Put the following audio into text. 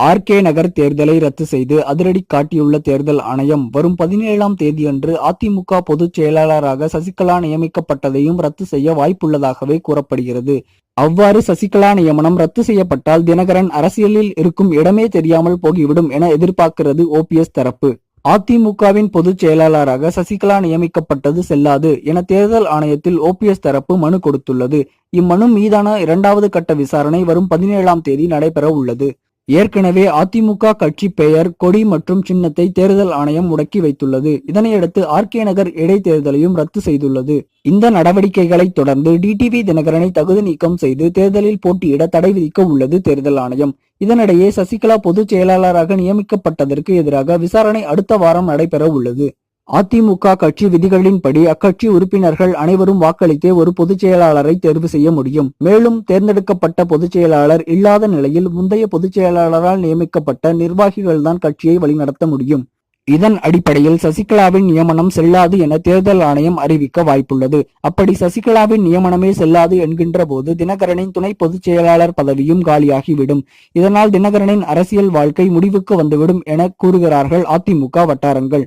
RK நகர் தேர்தலை ரத்து செய்து அதிரடி காட்டியுள்ள தேர்தல் ஆணையம் வரும் பதினேழாம் தேதியன்று அதிமுக பொதுச் செயலாளராக சசிகலா நியமிக்கப்பட்டதையும் ரத்து செய்ய வாய்ப்புள்ளதாகவே கூறப்படுகிறது. அவ்வாறு சசிகலா நியமனம் ரத்து செய்யப்பட்டால் தினகரன் அரசியலில் இருக்கும் இடமே தெரியாமல் போகிவிடும் என எதிர்பார்க்கிறது ஓபிஎஸ் தரப்பு. அதிமுகவின் பொதுச் செயலாளராக சசிகலா நியமிக்கப்பட்டது செல்லாது என தேர்தல் ஆணையத்தில் ஓபிஎஸ் தரப்பு மனு கொடுத்துள்ளது. இம்மனு மீதான இரண்டாவது கட்ட விசாரணை வரும் பதினேழாம் தேதி நடைபெற உள்ளது ஏற்கனவே அதிமுக கட்சி பெயர் கொடி மற்றும் சின்னத்தை தேர்தல் ஆணையம் முடக்கி வைத்துள்ளது. இதனையடுத்து ஆர்கே நகர் இடைத்தேர்தலையும் ரத்து செய்துள்ளது. இந்த நடவடிக்கைகளை தொடர்ந்து டிடிவி தினகரனை தகுதி நீக்கம் செய்து தேர்தலில் போட்டியிட தடை விதிக்க உள்ளது தேர்தல் ஆணையம். இதனிடையே சசிகலா பொதுச் செயலாளராக நியமிக்கப்பட்டதற்கு எதிராக விசாரணை அடுத்த வாரம் நடைபெற உள்ளது. அதிமுக கட்சி விதிகளின்படி அக்கட்சி உறுப்பினர்கள் அனைவரும் வாக்களித்தே ஒரு பொதுச் செயலாளரை தேர்வு செய்ய முடியும். மேலும் தேர்ந்தெடுக்கப்பட்ட பொதுச் செயலாளர் இல்லாத நிலையில் முந்தைய பொதுச் செயலாளரால் நியமிக்கப்பட்ட நிர்வாகிகள்தான் கட்சியை வழிநடத்த முடியும். இதன் அடிப்படையில் சசிகலாவின் நியமனம் செல்லாது என தேர்தல் ஆணையம் அறிவிக்க வாய்ப்புள்ளது. அப்படி சசிகலாவின் நியமனமே செல்லாது என்கின்ற போது தினகரனின் துணை பொதுச் செயலாளர் பதவியும் காலியாகிவிடும். இதனால் தினகரனின் அரசியல் வாழ்க்கை முடிவுக்கு வந்துவிடும் என கூறுகிறார்கள் அதிமுக வட்டாரங்கள்.